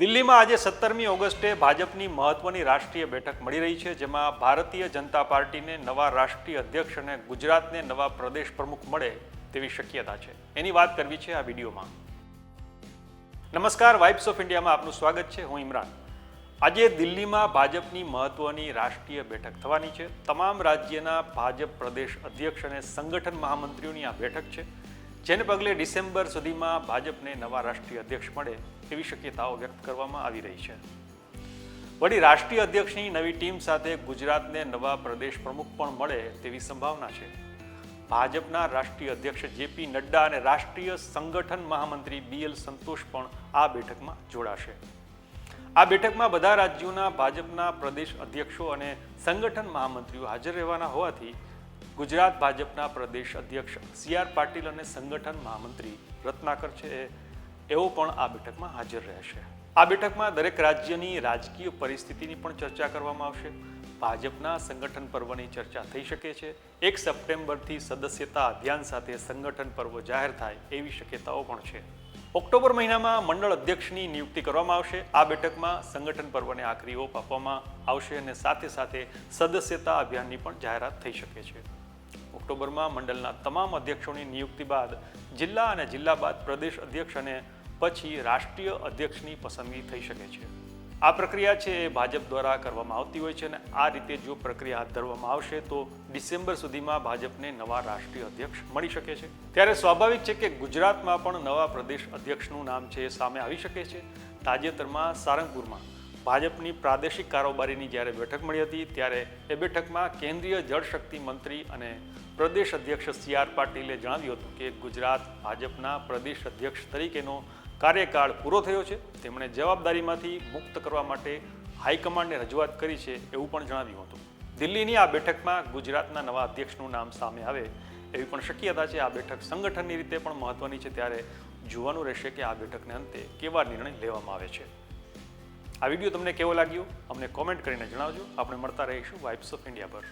દિલ્હીમાં આજે સત્તરમી ઓગસ્ટે ભાજપની મહત્વની રાષ્ટ્રીય બેઠક મળી રહી છે, જેમાં ભારતીય જનતા પાર્ટીને નવા રાષ્ટ્રીય અધ્યક્ષ અને ગુજરાતને નવા પ્રદેશ પ્રમુખ મળે તેવી શક્યતા છે. એની વાત કરવી છે આ વિડીયોમાં. નમસ્કાર, વાઇબ્સ ઓફ ઇન્ડિયામાં આપનું સ્વાગત છે, હું ઇમરાન. આજે દિલ્હીમાં ભાજપની મહત્વની રાષ્ટ્રીય બેઠક થવાની છે. તમામ રાજ્યના ભાજપ પ્રદેશ અધ્યક્ષ અને સંગઠન મહામંત્રીઓની આ બેઠક છે. જેને પગલે ડિસેમ્બર સુધીમાં ભાજપને નવા રાષ્ટ્રીય અધ્યક્ષ મળે તેવી શક્યતાઓ વ્યક્ત કરવામાં આવી રહી છે. વળી રાષ્ટ્રીય અધ્યક્ષની નવી ટીમ સાથે ગુજરાતને નવા પ્રદેશ પ્રમુખ પણ મળે તેવી સંભાવના છે. ભાજપના રાષ્ટ્રીય અધ્યક્ષ જેપી નડ્ડા અને રાષ્ટ્રીય સંગઠન મહામંત્રી બી એલ સંતોષ પણ આ બેઠકમાં જોડાશે. આ બેઠકમાં બધા રાજ્યોના ભાજપના પ્રદેશ અધ્યક્ષો અને સંગઠન મહામંત્રીઓ હાજર રહેવાના હોવાથી ગુજરાત ભાજપના પ્રદેશ અધ્યક્ષ સી આર પાટીલ અને સંગઠન મહામંત્રી રત્નાકર છે. એઓ પણ આ બેઠકમાં હાજર રહેશે. આ બેઠકમાં દરેક રાજ્યની રાજકીય પરિસ્થિતિની પણ ચર્ચા કરવામાં આવશે. ભાજપના સંગઠન પર્વની ચર્ચા થઈ શકે છે. એક સપ્ટેમ્બરથી સદસ્યતા અભિયાન સાથે સંગઠન પર્વ જાહેર થાય એવી શક્યતાઓ પણ છે. ઓક્ટોબર મહિનામાં મંડળ અધ્યક્ષની નિયુક્તિ કરવામાં આવશે. આ બેઠકમાં સંગઠન પર્વને આખરી ઓપ આપવામાં આવશે અને સાથે સાથે સદસ્યતા અભિયાનની પણ જાહેરાત થઈ શકે છે. ઓક્ટોબરમાં મંડળના તમામ અધ્યક્ષોની નિયુક્તિ બાદ જિલ્લા અને જિલ્લા બાદ પ્રદેશ અધ્યક્ષ અને પછી રાષ્ટ્રીય અધ્યક્ષની પસંદગી થઈ શકે છે. આ પ્રક્રિયા છે એ ભાજપ દ્વારા કરવામાં આવતી હોય છે અને આ રીતે જો પ્રક્રિયા હાથ ધરવામાં આવશે તો ડિસેમ્બર સુધીમાં ભાજપને નવા રાષ્ટ્રીય અધ્યક્ષ મળી શકે છે. ત્યારે સ્વાભાવિક છે કે ગુજરાતમાં પણ નવા પ્રદેશ અધ્યક્ષનું નામ છે એ સામે આવી શકે છે. તાજેતરમાં સારંગપુરમાં ભાજપની પ્રાદેશિક કારોબારીની જ્યારે બેઠક મળી હતી, ત્યારે એ બેઠકમાં કેન્દ્રીય જળશક્તિ મંત્રી અને પ્રદેશ અધ્યક્ષ સી આર પાટીલે જણાવ્યું હતું કે ગુજરાત ભાજપના પ્રદેશ અધ્યક્ષ તરીકેનો કાર્યકાળ પૂરો થયો છે. તેમણે જવાબદારીમાંથી મુક્ત કરવા માટે હાઈકમાન્ડને રજૂઆત કરી છે એવું પણ જણાવ્યું હતું. દિલ્હીની આ બેઠકમાં ગુજરાતના નવા અધ્યક્ષનું નામ સામે આવે એવી પણ શક્યતા છે. આ બેઠક સંગઠનની રીતે પણ મહત્વની છે. ત્યારે જોવાનું રહેશે કે આ બેઠકને અંતે કેવા નિર્ણય લેવામાં આવે છે. આ વીડિયો તમને કેવો લાગ્યો? અમને કોમેન્ટ કરીને જણાવજો. આપણે મળતા રહીશું વાઇબ્સ ઓફ ઇન્ડિયા પર.